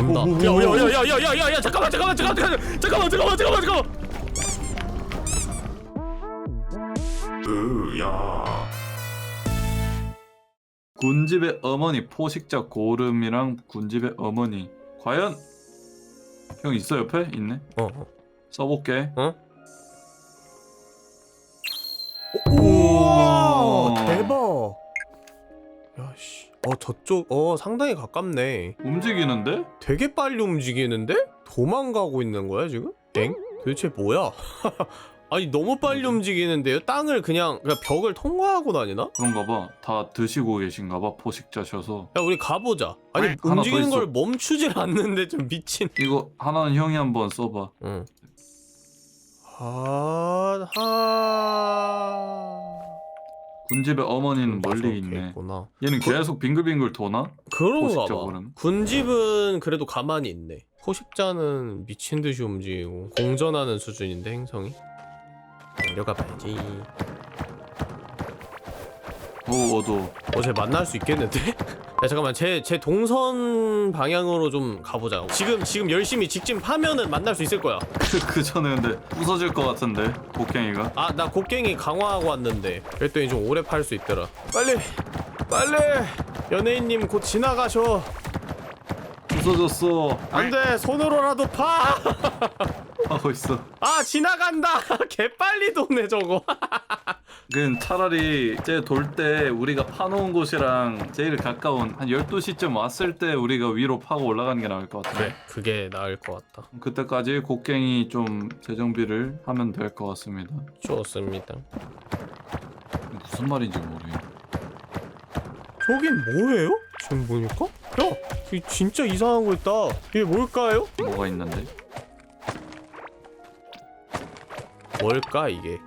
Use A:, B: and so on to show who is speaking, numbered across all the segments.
A: 온다. 야야야야야야야 잠깐만 잠깐만 잠깐만 잠깐만 잠깐만 잠깐만 잠깐만. 으야
B: 군집의 어머니 포식자 고름이랑 군집의 어머니 과연 형 있어 옆에 있네.
A: 어, 어.
B: 써볼게.
A: 어?
B: 우와 우와.
A: 대박. 야씨. 어 저쪽 어 상당히 가깝네.
B: 움직이는데
A: 되게 빨리 움직이는데? 도망가고 있는 거야 지금? 엥? 도대체 뭐야? 아니 너무 빨리 움직이는데요? 땅을 그냥, 그냥 벽을 통과하고 다니나?
B: 그런가 봐 다 드시고 계신가 봐 포식자셔서
A: 야 우리 가보자. 아니
B: 하나 더
A: 움직이는
B: 있어.
A: 걸 멈추질 않는데 좀 미친.
B: 이거 하나는 형이 한번 써봐
A: 응. 하... 하...
B: 군집의 어머니는 멀리
A: 맞아,
B: 있네
A: 있구나.
B: 얘는 계속 빙글빙글 도나?
A: 그런가 봐.
B: 고름?
A: 군집은 그래도 가만히 있네. 포식자는 미친 듯이 움직이고 공전하는 수준인데 행성이. 내려가 봐야지.
B: 오 어도
A: 어제 만날 수 있겠는데? 야 잠깐만 제 제 동선 방향으로 좀 가보자. 지금 지금 열심히 직진 파면은 만날 수 있을 거야.
B: 그, 그 전에 근데 부서질 것 같은데 곡괭이가
A: 아 나 곡괭이 강화하고 왔는데 그랬더니 좀 오래 팔 수 있더라. 빨리 빨리 연예인님 곧 지나가셔.
B: 부서졌어
A: 안돼 손으로라도 파.
B: 하고 있어
A: 아 지나간다. 개 빨리 도네 저거.
B: 그 차라리 쟤돌때 우리가 파놓은 곳이랑 제일 가까운 한 12시쯤 왔을 때 우리가 위로 파고 올라가는 게 나을 것 같아
A: 그래 그게 나을 것 같다.
B: 그때까지 곡괭이 좀 재정비를 하면 될 것 같습니다
A: 좋습니다.
B: 무슨 말인지 모르겠네
A: 저긴 뭐예요? 지금 보니까? 야, 이게 진짜 이상한 거 있다. 이게 뭘까요?
B: 뭐가 있는데
A: 뭘까 이게?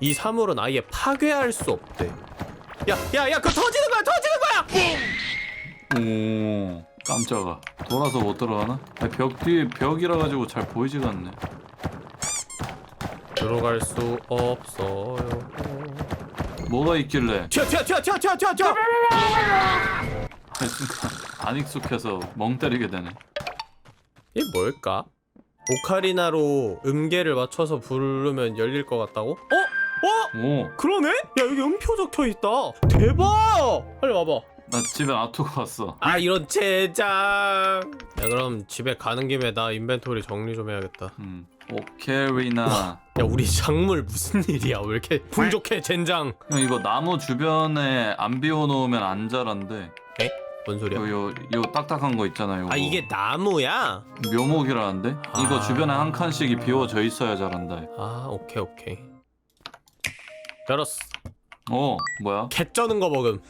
A: 이 사물은 아예 파괴할 수 없대. 야, 야, 야, 그거 터지는 거야, 터지는 거야!
B: 오 깜짝아 돌아서 못 들어가나? 아니, 벽 뒤에 벽이라 가지고 잘 보이지가 않네
A: 들어갈 수 없어요.
B: 뭐가 있길래
A: 튀어, 튀어, 튀어, 튀어, 튀어, 튀어, 튀어!
B: 순간 안 익숙해서 멍 때리게 되네
A: 이게 뭘까? 오카리나로 음계를 맞춰서 부르면 열릴 것 같다고? 어? 어?
B: 오
A: 그러네? 야 여기 음표 적혀 있다. 대박! 빨리 와봐.
B: 나 집에 놔두고 왔어
A: 아 이런 젠장. 야 그럼 집에 가는 김에 나 인벤토리 정리 좀 해야겠다.
B: 음 오케리나
A: 야 우리 작물 무슨 일이야? 왜 이렇게 풍족해 젠장?
B: 형 이거 나무 주변에 안 비워놓으면 안 자란대
A: 에? 뭔 소리야?
B: 요, 요, 요 딱딱한 거 있잖아요
A: 아 이게 나무야?
B: 묘목이라는데?
A: 아.
B: 이거 주변에 한 칸씩이 비워져 있어야 자란다
A: 아 오케이 오케이. 열었어.
B: 어 뭐야?
A: 개 쩌는 거 먹음.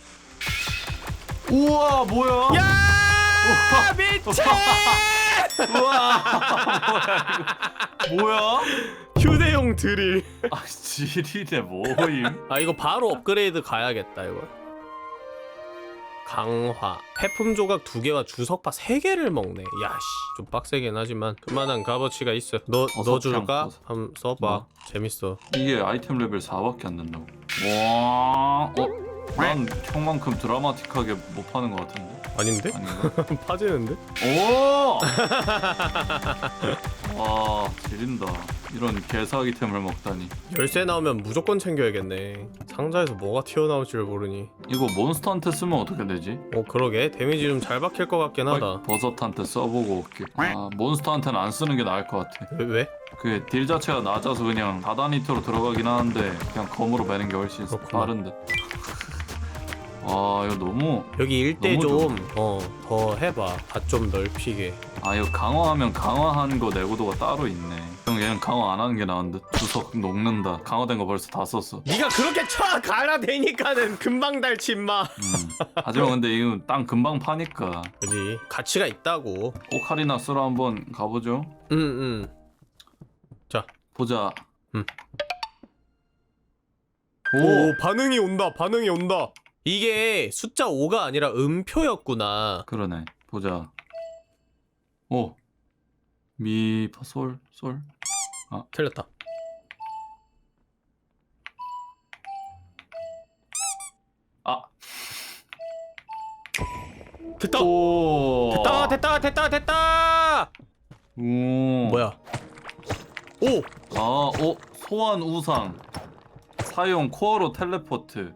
B: 우와 뭐야?
A: 야 미친!
B: 우와 뭐야?
A: 휴대용 드릴.
B: 아 지리네 뭐임?
A: 아 이거 바로 업그레이드 가야겠다 이거. 강화 폐품 조각 두 개와 주석파 세 개를 먹네. 야씨 좀 빡세긴 하지만 그만한 값어치가 있어. 너
B: 어서
A: 넣어줄까?
B: 그냥
A: 한번 써봐.
B: 뭐?
A: 재밌어.
B: 이게 아이템 레벨 4밖에 안 된다고 와 어? 난 형만큼 드라마틱하게 못 파는 것 같은데
A: 아닌데?
B: 아닌가?
A: 파지는데?
B: 오! 와 지린다 이런 개사 아이템을 먹다니
A: 열쇠 나오면 무조건 챙겨야겠네. 상자에서 뭐가 튀어나올지를 모르니.
B: 이거 몬스터한테 쓰면 어떻게 되지?
A: 어 그러게 데미지 좀 잘 박힐 것 같긴 하다.
B: 버섯한테 써보고 올게 아 몬스터한테는 안 쓰는 게 나을 것 같아
A: 왜? 왜?
B: 그딜 자체가 낮아서 그냥 다다니트로 들어가긴 하는데 그냥 검으로 매는 게 훨씬
A: 그렇구나.
B: 빠른데 와 이거 너무
A: 여기 일대
B: 너무
A: 좀어더 해봐. 밭 좀 넓히게.
B: 아 이거 강화하면 강화한 거 내구도가 따로 있네 형 얘는 강화 안 하는 게 나은데 주석 녹는다 강화된 거 벌써 다 썼어
A: 네가 그렇게 쳐 갈아 대니까는 금방 닳지 임마.
B: 음. 하지만 근데 이거 땅 금방 파니까
A: 그지 가치가 있다고.
B: 오카리나 쓰러 한번 가보죠
A: 응 응. 자.
B: 보자
A: 음.
B: 오,
A: 오 반응이 온다 반응이 온다. 이게 숫자 5가 아니라 음표였구나.
B: 그러네 보자 오 미 파 솔 솔
A: 틀렸다.
B: 아
A: 됐다
B: 오.
A: 됐다 됐다 됐다 됐다
B: 오.
A: 뭐야 오
B: 아, 어, 소환 우상. 사용 코어로 텔레포트.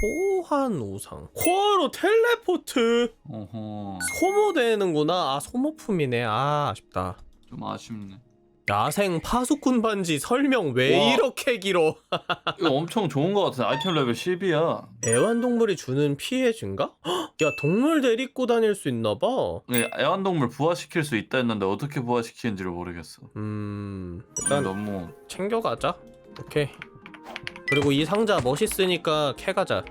A: 소환 우상 코어로 텔레포트
B: 어허.
A: 소모되는구나 아 소모품이네 아 아쉽다
B: 좀 아쉽네.
A: 야생 파수꾼 반지 설명 왜
B: 와.
A: 이렇게 길어
B: 이거 엄청 좋은 것 같은데 아이템 레벨 10이야.
A: 애완동물이 주는 피해 증가? 헉, 야 동물 데리고 다닐 수 있나봐
B: 애완동물 부화시킬 수 있다 했는데 어떻게 부화시키는지를 모르겠어.
A: 음
B: 일단
A: 일단
B: 너무
A: 챙겨가자 오케이 그리고 이 상자 멋있으니까 캐가자.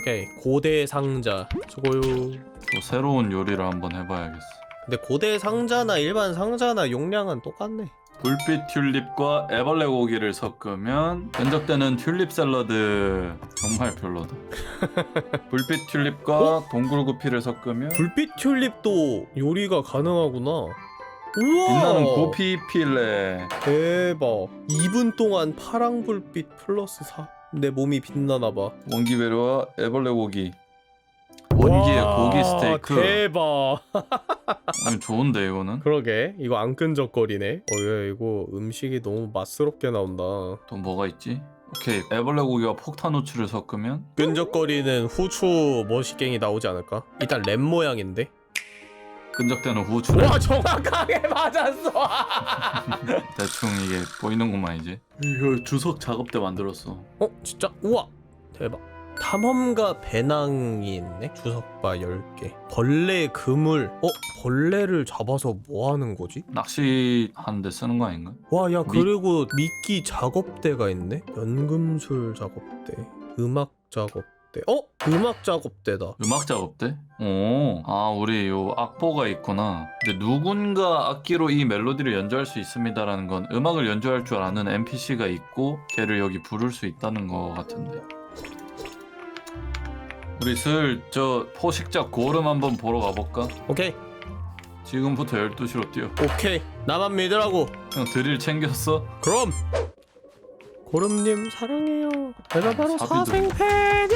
A: 오케이 고대 상자. 수고요.
B: 또 새로운 요리를 한번 해봐야겠어.
A: 근데 고대 상자나 일반 상자나 용량은 똑같네.
B: 불빛 튤립과 애벌레 고기를 섞으면 견적되는 튤립 샐러드. 정말 별로다. 불빛 튤립과 동굴 구피를 섞으면
A: 불빛 튤립도 요리가 가능하구나 우와
B: 빛나는 고피 필레.
A: 대박 2분 동안 파랑 불빛 플러스 4 내 몸이 빛나나 봐
B: 원기베르와 애벌레 고기. 원기의 고기 스테이크.
A: 대박
B: 아니 좋은데 이거는.
A: 그러게 이거 안 끈적거리네 어야 이거 음식이 너무 맛스럽게 나온다
B: 또 뭐가 있지? 오케이 애벌레 고기와 폭탄 후추를 섞으면
A: 끈적거리는 후추 머시갱이 나오지 않을까? 일단 랩 모양인데
B: 끈적대는 후추를
A: 와 정확하게 맞았어.
B: 대충 이게 보이는구만 이제. 이거 주석 작업대 만들었어.
A: 어 진짜? 우와. 대박. 탐험가 배낭이 있네? 주석바 10개. 벌레 그물. 어 벌레를 잡아서 뭐 하는 거지?
B: 낚시하는데 쓰는 거 아닌가?
A: 와야
B: 미-
A: 그리고 미끼 작업대가 있네? 연금술 작업대. 음악 작업대 어 음악 작업대다
B: 음악 작업대? 오, 아 우리 요 악보가 있구나. 근데 누군가 악기로 이 멜로디를 연주할 수 있습니다라는 건 음악을 연주할 줄 아는 NPC가 있고 걔를 여기 부를 수 있다는 거 같은데. 우리 슬 저 포식자 고름 한번 보러 가볼까?
A: 오케이
B: 지금부터 12시로 뛰어.
A: 오케이 나만 믿으라고
B: 형 드릴 챙겼어?
A: 그럼 고름님 사랑해요 내가 바로
B: 사비도-
A: 사생팬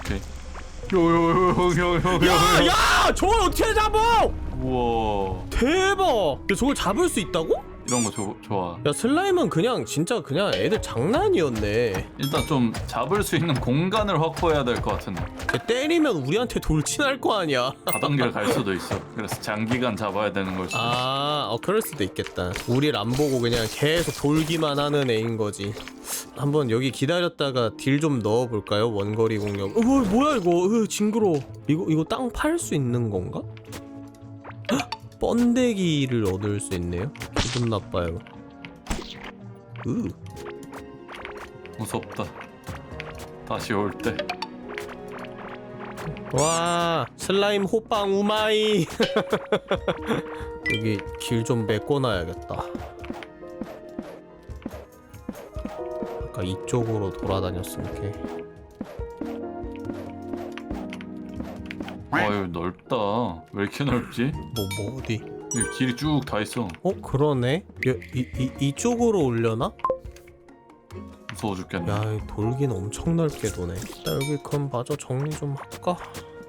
B: 오케이. 요요요요요요.
A: 야야 저걸 어떻게 잡아
B: 우와.
A: 대박 야, 저걸 잡을 수 있다고?
B: 이런 거 조, 좋아.
A: 야 슬라임은 그냥 진짜 그냥 애들 장난이었네
B: 일단 좀 잡을 수 있는 공간을 확보해야 될 것 같은데.
A: 걔 때리면 우리한테 돌진할 거 아니야
B: 가던길 갈 수도 있어. 그래서 장기간 잡아야 되는 걸 수도 있어.
A: 아, 어, 그럴 수도 있겠다. 우릴 안 보고 그냥 계속 돌기만 하는 애인 거지. 한번 여기 기다렸다가 딜 좀 넣어볼까요? 원거리 공격. 어, 뭐, 뭐야 이거? 으, 징그러. 이거 이거 땅 팔 수 있는 건가? 헉! 번데기를 얻을 수 있네요. 기분 나빠요. 으,
B: 무섭다. 다시 올 때.
A: 와, 슬라임 호빵 우마이. 여기 길 좀 메꿔놔야겠다. 아까 이쪽으로 돌아다녔으니까.
B: 어유 넓다. 왜 이렇게 넓지?
A: 뭐, 뭐 어디?
B: 여기 길이 쭉 다 있어.
A: 어 그러네. 야, 이, 이 이쪽으로 올려나?
B: 무서워 죽겠네.
A: 야, 이 돌긴 엄청 넓게 도네. 나 여기 그럼 마저 정리 좀 할까?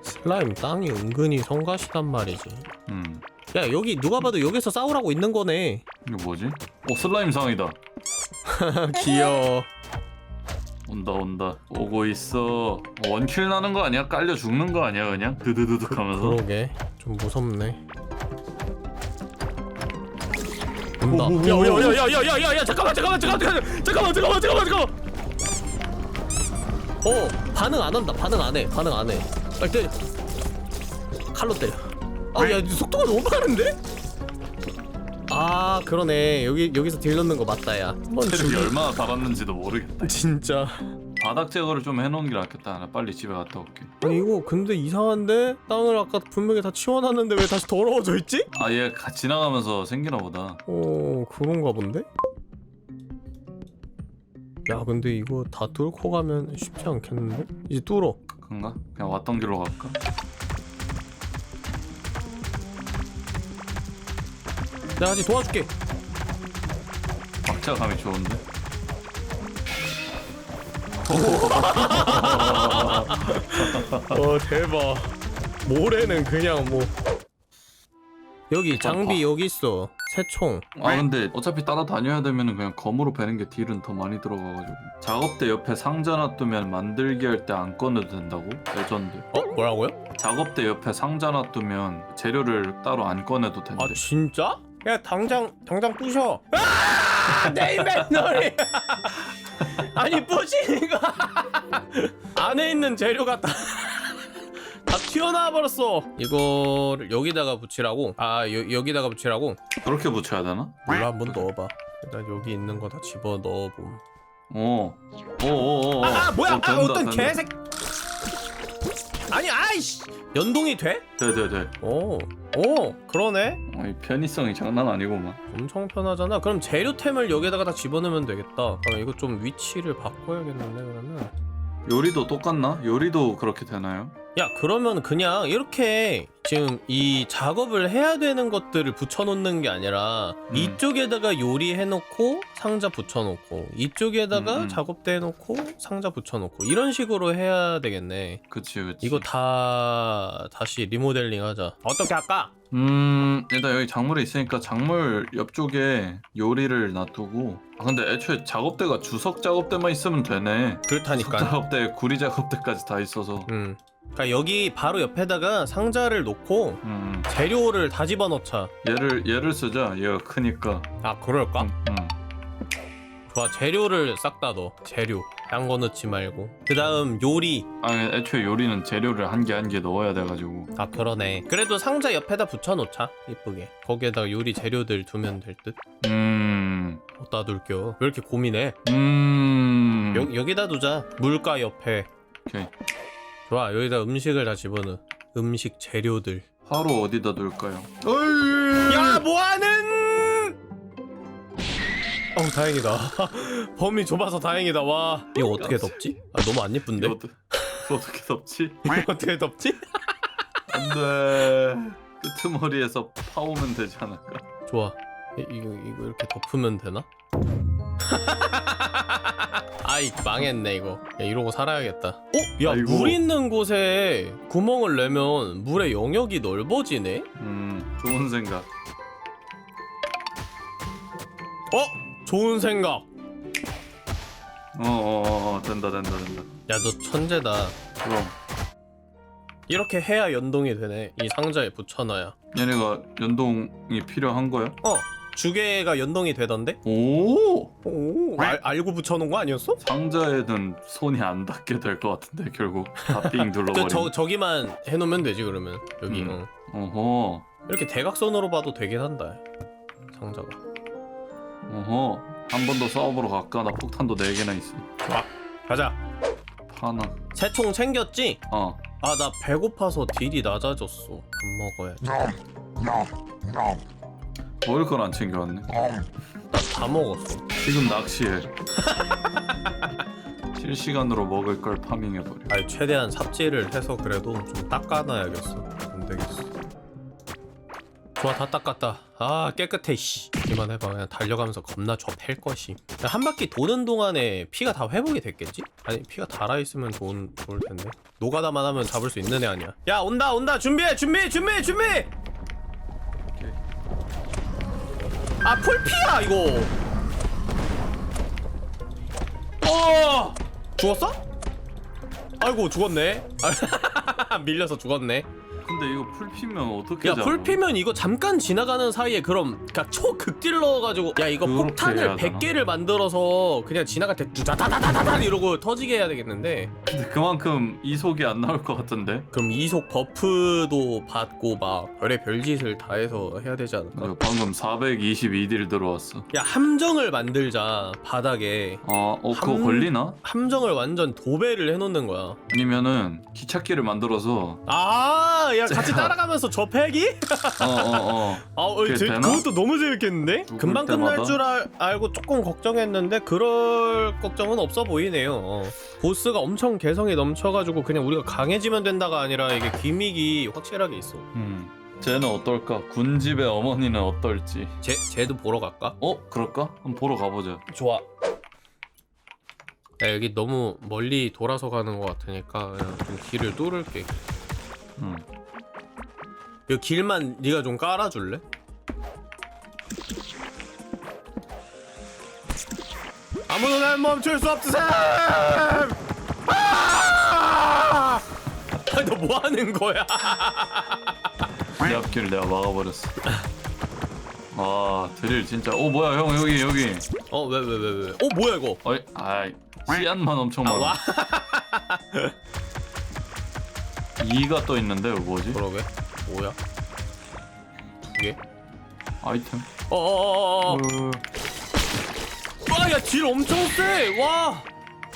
A: 슬라임 땅이 은근히 성가시단 말이지.
B: 음.
A: 야, 여기 누가 봐도 여기서 싸우라고 있는 거네.
B: 이거 뭐지? 오 슬라임 상이다.
A: 귀여워.
B: 온다 온다. 오고 있어. 원킬 나는 거 아니야? 깔려 죽는 거 아니야 그냥? 드드드득 하면서.
A: 그러게 좀 무섭네. 온다. 야야야야야야야 잠깐만 잠깐만 잠깐만 잠깐만 잠깐만 잠깐만 잠깐만. 어 반응 안 한다 반응 안해 반응 안 해. 빨리 때려. 칼로 때려. 아야 속도가 너무 빠른데? 아 그러네 여기 여기서 딜 넣는 거 맞다 야. 한번
B: 체력이
A: 죽이-
B: 얼마나 달았는지도 모르겠다.
A: 진짜.
B: 바닥 제거를 좀 해놓은 게 낫겠다. 나 빨리 집에 갔다 올게.
A: 아니 이거 근데 이상한데 땅을 아까 분명히 다 치워놨는데 왜 다시 더러워져 있지?
B: 아얘 지나가면서 생기나 보다.
A: 어 그런가 본데? 야 근데 이거 다 뚫고 가면 쉽지 않겠는데? 이제 뚫어
B: 그런가? 그냥 왔던 길로 갈까?
A: 내가 같이 도와줄게.
B: 박자감이 좋은데?
A: 어 대박. 모래는 그냥 뭐. 여기 장비 여기 있어. 새총.
B: 아 근데 어차피 따라다녀야 되면 그냥 검으로 베는 게 딜은 더 많이 들어가가지고. 작업대 옆에 상자 놔두면 만들기 할 때 안 꺼내도 된다고? 레전드.
A: 어? 뭐라고요?
B: 작업대 옆에 상자 놔두면 재료를 따로 안 꺼내도 된대.
A: 아 진짜? 야 당장 당장 부셔. 아내 인벤토리! 아니 부시니까. 안에 있는 재료가 다, 다 튀어나와 버렸어. 이거를 여기다가 붙이라고? 아 여, 여기다가 붙이라고?
B: 그렇게 붙여야 되나?
A: 몰라 한번 넣어봐. 일단 여기 있는 거 다 집어 넣어봄.
B: 어. 오오오오
A: 아, 아 뭐야?
B: 어,
A: 아, 어떤. 개색 아니 아이씨. 연동이 돼?
B: 돼돼돼.
A: 오, 오 그러네.
B: 어, 이 편의성이 장난 아니구만.
A: 엄청 편하잖아. 그럼 재료템을 여기다가 다 집어넣으면 되겠다. 그럼 이거 좀 위치를 바꿔야겠는데 그러면?
B: 요리도 똑같나? 요리도 그렇게 되나요?
A: 야 그러면 그냥 이렇게 지금 이 작업을 해야 되는 것들을 붙여놓는 게 아니라
B: 음.
A: 이쪽에다가 요리해놓고 상자 붙여놓고 이쪽에다가
B: 음, 음.
A: 작업대 해놓고 상자 붙여놓고 이런 식으로 해야 되겠네
B: 그치 그치
A: 이거 다 다시 리모델링 하자 어떻게 할까?
B: 음 일단 여기 작물이 있으니까 작물 옆쪽에 요리를 놔두고 아 근데 애초에 작업대가 주석 작업대만 있으면 되네 주석
A: 그렇다니까
B: 작업대 구리 작업대까지 다 있어서
A: 음. 그러니까 여기 바로 옆에다가 상자를 놓고
B: 음.
A: 재료를 다 집어넣자.
B: 얘를 얘를 쓰자. 얘가 크니까.
A: 아 그럴까?
B: 음, 음.
A: 좋아 재료를 싹 다 넣어. 재료. 딴 거 넣지 말고. 그 다음 요리.
B: 아니 애초에 요리는 재료를 한 개 한 개 넣어야 돼가지고.
A: 아 그러네. 그래도 상자 옆에다 붙여놓자. 이쁘게. 거기에다가 요리 재료들 두면 될 듯.
B: 음...
A: 어디다 둘겨 왜 이렇게 고민해?
B: 음...
A: 여, 여기다 두자. 물가 옆에.
B: 오케이
A: 좋아 여기다 음식을 다 집어넣어 음식 재료들
B: 화로 어디다 둘까요?
A: 야 뭐하는 어우 다행이다 범위 좁아서 다행이다 와 이거 어떻게 덮지? 아 너무 안 예쁜데?
B: 이거 어떠- 어떻게 덮지?
A: 이거 어떻게 덮지?
B: 안돼 끄트머리에서 파오면 되지 않을까?
A: 좋아 이, 이거 이거 이렇게 덮으면 되나? 아이 망했네 이거 야, 이러고 살아야겠다 어? 야
B: 아이고.
A: 물 있는 곳에 구멍을 내면 물의 영역이 넓어지네?
B: 음 좋은 생각
A: 어? 좋은 생각
B: 어어어 된다 된다 된다
A: 야 너 천재다
B: 그럼
A: 이렇게 해야 연동이 되네 이 상자에 붙여놔야
B: 얘네가 연동이 필요한 거야?
A: 어 주개가 연동이 되던데?
B: 오.
A: 오 알, 알고 붙여놓은 거 아니었어?
B: 상자에는 손이 안 닿게 될 것 같은데 결국. 다빙
A: 그,
B: 눌러버리면
A: 저, 저기만 해놓으면 되지 그러면. 여기.
B: 음.
A: 어.
B: 어허.
A: 이렇게 대각선으로 봐도 되긴 한다 상자가.
B: 어허. 한 번 더 싸워보러 갈까? 나 폭탄도 4개나 있어.
A: 가자.
B: 하나.
A: 새총 챙겼지?
B: 어.
A: 아 나 배고파서 딜이 낮아졌어. 밥 먹어야 지
B: 먹을 건 안 챙겨왔네.
A: 나다 먹었어.
B: 지금 낚시해. 실시간으로 먹을 걸 파밍해버려.
A: 아니 최대한 삽질을 해서 그래도 좀 닦아놔야겠어. 안 되겠어. 좋아 다 닦았다. 아 깨끗해 씨. 이만 해봐. 그냥 달려가면서 겁나 좁팰 것이. 한 바퀴 도는 동안에 피가 다 회복이 됐겠지? 아니 피가 달아 있으면 좋은, 좋을 텐데. 노가다만 하면 잡을 수 있는 애 아니야. 야 온다 온다. 준비해 준비 준비 준비 아 풀피야 이거. 어! 죽었어? 아이고 죽었네. 아, 밀려서 죽었네
B: 근데 이거 풀 피면 어떻게
A: 야
B: 잡아?
A: 풀피면 이거 잠깐 지나가는 사이에 그럼 그니까 초극딜 넣어가지고 야 이거
B: 그렇게
A: 폭탄을
B: 해야 되나?
A: 100개를 만들어서 그냥 지나갈 때 두다다다다다 이러고 터지게 해야 되겠는데
B: 근데 그만큼 이속이 안 나올 것 같은데
A: 그럼 이속 버프도 받고 막 별의 별짓을 다 해서 해야 되지 않을까?
B: 어, 방금 422딜 들어왔어
A: 야 함정을 만들자 바닥에
B: 아, 어 그거
A: 함-
B: 걸리나?
A: 함정을 완전 도배를 해놓는 거야
B: 아니면은 기찻길을 만들어서
A: 아, 야 같이 따라가면서 저 패기?
B: 어어어
A: 아, 어,
B: 그게
A: 제,
B: 되나?
A: 그것도 너무 재밌겠는데?
B: 죽을
A: 금방
B: 때마다?
A: 끝날 줄 알, 알고 조금 걱정했는데 그럴 걱정은 없어 보이네요. 어. 보스가 엄청 개성이 넘쳐가지고 그냥 우리가 강해지면 된다가 아니라 이게 기믹이 확실하게 있어.
B: 음 쟤는 어떨까? 군집의 어머니는 어떨지
A: 쟤, 쟤도 보러 갈까?
B: 어? 그럴까? 한번 보러 가보자
A: 좋아. 야 여기 너무 멀리 돌아서 가는 것 같으니까 그냥 좀 길을 뚫을게
B: 응.
A: 이 길만 네가 좀 깔아줄래? 아무도 날 멈출 수 없으셈! 아! 아니 너뭐 하는 거야?
B: 내 앞길을 내가 막아버렸어. 아 드릴 진짜. 오 뭐야 형 여기 여기.
A: 어왜왜 왜 왜? 어 뭐야 이거?
B: 어이 아이 씨앗만 엄청
A: 아,
B: 많아.
A: 와.
B: 이가 떠 있는데 이거 뭐지?
A: 그러게 뭐야? 두 개?
B: 아이템.
A: 어어어어 와야 딜 엄청 세! 와! 야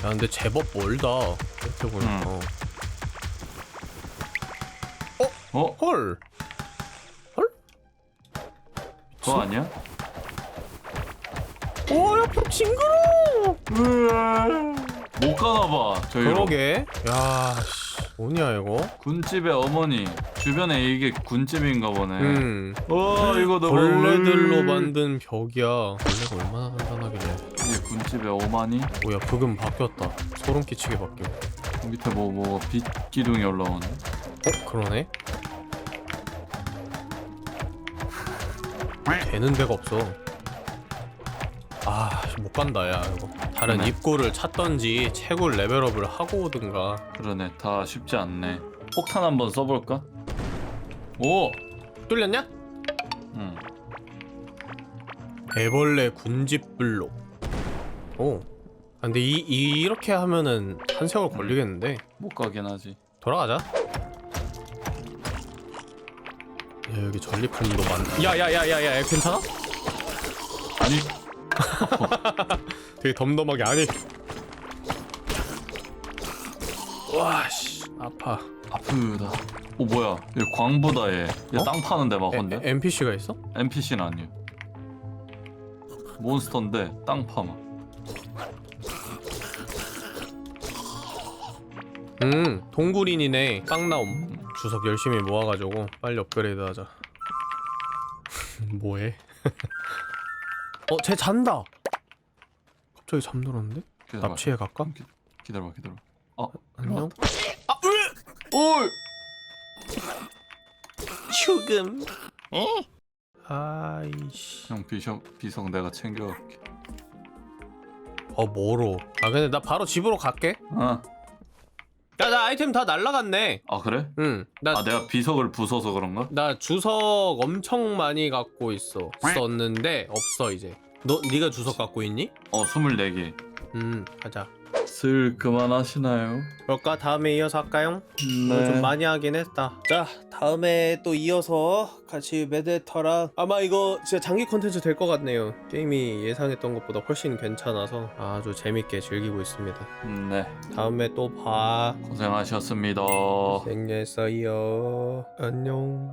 A: 근데 제법 멀다 이렇게 보니까
B: 음. 어?
A: 헐
B: 그거 아니야?
A: 오야 좀 징그러워
B: 못 가나봐 저희로.
A: 그러게 야 씨, 뭐냐 이거?
B: 군집의 어머니. 주변에 이게 군집인가 보네.
A: 음.
B: 와 이거 너무
A: 벌레들로 만든 벽이야. 벌레가 얼마나 간단하길래.
B: 이게 군집의 어머니?
A: 뭐야 부금 바뀌었다. 소름 끼치게 바뀌어.
B: 밑에 뭐 뭐 빛 기둥이 올라오네.
A: 어 그러네? 되는 데가 없어 아 못 간다 야 이거 다른
B: 네.
A: 입구를 찾던지 채굴 레벨업을 하고 오든가
B: 그러네 다 쉽지 않네. 폭탄 한번 써볼까? 오.
A: 뚫렸냐?
B: 응.
A: 애벌레 군집 블록 오 아, 근데 이, 이 이렇게 하면은 한 세월 걸리겠는데
B: 못 가긴 하지.
A: 돌아가자 야 여기 전리품도 많 야야야야야 괜찮아? 되게 덤덤하게 아니 와씨 아파
B: 아프다. 오 뭐야? 얘 광부다 얘. 얘
A: 어?
B: 땅 파는데 막
A: 에,
B: 혼데?
A: 에, NPC가 있어?
B: NPC는 아니야. 몬스터인데 땅 파마.
A: 음 동굴인이네 깡 나옴 주석 열심히 모아가지고 빨리 업그레이드 하자 뭐해? 어 쟤 잔다 갑자기 잠들었는데?
B: 기다려봐.
A: 납치해 갈까?
B: 기다려봐 기다려봐. 아
A: 안녕?
B: 올.
A: 죽음 아이씨
B: 형 비석 비석 내가 챙겨갈게.
A: 어 뭐로 아 근데 나 바로 집으로 갈게
B: 아,
A: 야 나 아이템 다 날라갔네
B: 아 그래?
A: 응 나
B: 아 내가 비석을 부숴서 그런가?
A: 나 주석 엄청 많이 갖고 있어 썼는데 없어 이제 너 네가 주석 갖고 있니?
B: 어 24개.
A: 음 가자
B: 슬 그만하시나요?
A: 그럴까 다음에 이어서 할까요?
B: 네.
A: 오늘 좀 많이 하긴 했다 자 다음에 또 이어서 같이 메데터랑 아마 이거 진짜 장기 컨텐츠 될 것 같네요 게임이 예상했던 것보다 훨씬 괜찮아서 아주 재밌게 즐기고 있습니다
B: 네.
A: 다음에 또봐
B: 고생하셨습니다.
A: 생했어요 안녕